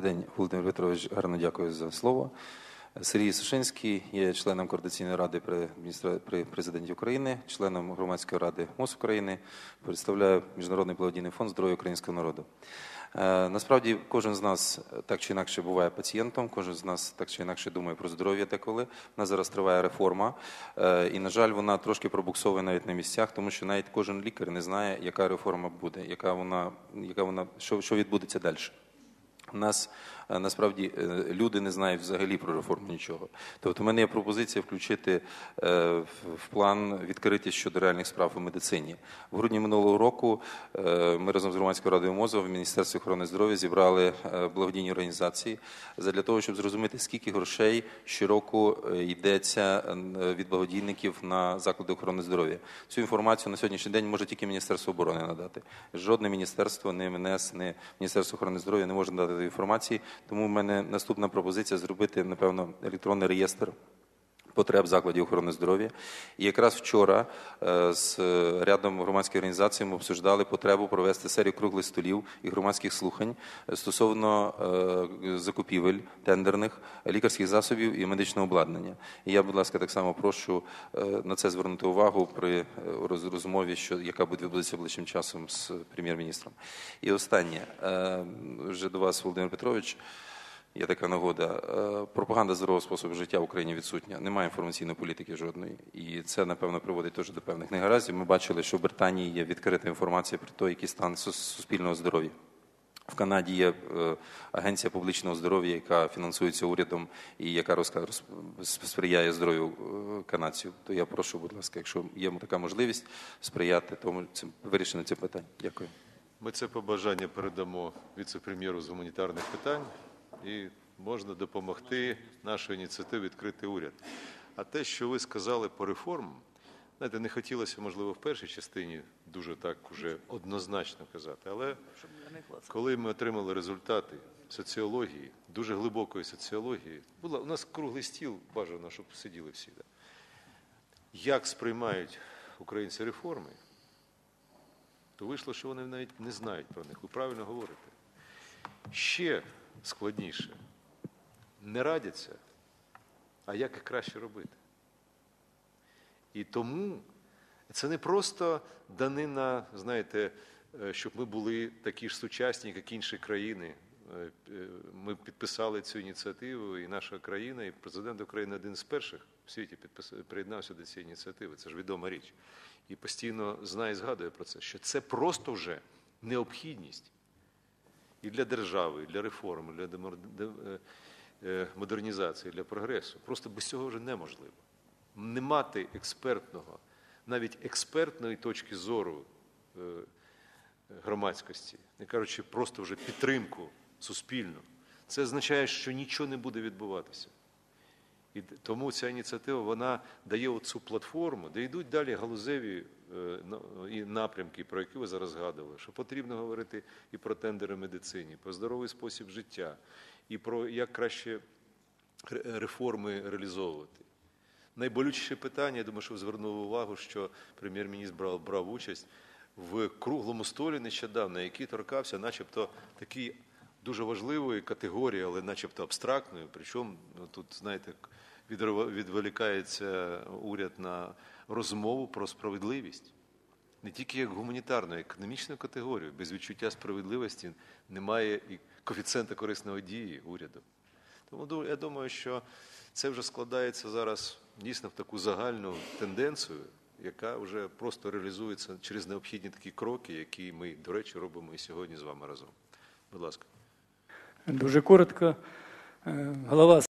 Добрий день, Володимир Петрович. Гарно дякую за слово. Сергій Сушинський є членом координаційної ради при, при президенті України, членом громадської ради МОЗ України. Представляю Міжнародний благодійний фонд здоров'я українського народу. Е, Насправді, кожен з нас так чи інакше буває пацієнтом, кожен з нас так чи інакше думає про здоров'я деколи. У нас зараз триває реформа, е, і, на жаль, вона трошки пробуксовує навіть на місцях, тому що навіть кожен лікар не знає, яка реформа буде, яка вона, яка вона, що, що відбудеться далі. Нас е, насправді е, люди не знають взагалі про реформу нічого. Тобто, в мене є пропозиція включити е, в- план відкритість щодо реальних справ у медицині. В грудні минулого року ми разом з громадською радою МОЗу в Міністерстві охорони здоров'я зібрали благодійні організації для того, щоб зрозуміти, скільки грошей щороку йдеться від благодійників на заклади охорони здоров'я. Цю інформацію на сьогоднішній день може тільки Міністерство оборони надати. Жодне міністерство, ні МНС, ні Міністерство охорони здоров'я не може надати інформації. Тому в мене наступна пропозиція зробити, напевно, електронний реєстр потреб закладів охорони здоров'я. І якраз вчора е, з рядом громадських організацій ми обсуждали потребу провести серію круглих столів і громадських слухань стосовно е, закупівель тендерних лікарських засобів і медичного обладнання. І я, будь ласка, так само прошу е, на це звернути увагу при розмові, що яка буде відбудеться ближчим часом з прем'єр-міністром. І останнє вже до вас, Володимир Петрович. Є така нагода. Е, Пропаганда здорового способу життя в Україні відсутня. Немає інформаційної політики жодної. І це, напевно, приводить теж до певних негараздів. Ми бачили, що в Британії є відкрита інформація про те, який стан суспільного здоров'я. В Канаді є е, агенція публічного здоров'я, яка фінансується урядом і яка розка- роз- сприяє здоров'ю е, канадців. То я прошу, будь ласка, якщо є така можливість, сприяти тому цим вирішенню цих питань. Дякую. Ми це побажання передамо віце-прем'єру з гуманітарних питань і можна допомогти нашій ініціативі відкрити уряд. А те, що ви сказали по реформам, знаєте, не хотілося, можливо, в першій частині дуже так уже однозначно казати, але коли ми отримали результати соціології, дуже глибокої соціології, була у нас круглий стіл, бажано, щоб сиділи всі. Да? Як сприймають українці реформи, то вийшло, що вони навіть не знають про них. Ви правильно говорите. Ще складніше не радяться, а як краще робити. І тому це не просто данина, знаєте, е, щоб ми були такі ж сучасні, як інші країни. Е, Ми підписали цю ініціативу, і наша країна, і президент України один з перших в світі приєднався до цієї ініціативи. Це ж відома річ. І постійно знає і згадує про це, що це просто вже необхідність і для держави, і для реформи, для е, е, модернізації, для прогресу. Просто без цього вже неможливо. Не мати експертного, навіть експертної точки зору е, громадськості, не кажучи просто вже підтримку суспільну, це означає, що нічого не буде відбуватися. І тому ця ініціатива вона дає оцю платформу, де йдуть далі галузеві е, і напрямки, про які ви зараз згадували, що потрібно говорити і про тендери медицині, про здоровий спосіб життя, і про як краще реформи реалізовувати. Найболючіше питання, я думаю, що ви звернули увагу, що прем'єр-міністр брав, брав участь в круглому столі нещодавно, який торкався, начебто, такий дуже важливої категорії, але начебто абстрактної. Причому ну, тут, знаєте, відволікається уряд на розмову про справедливість. Не тільки як гуманітарну, а й економічну категорію. Без відчуття справедливості немає і коефіцієнта корисної дії уряду. Тому я думаю, що це вже складається зараз дійсно в таку загальну тенденцію, яка вже просто реалізується через необхідні такі кроки, які ми, до речі, робимо і сьогодні з вами разом. Будь ласка. Дуже коротко. Е, Голова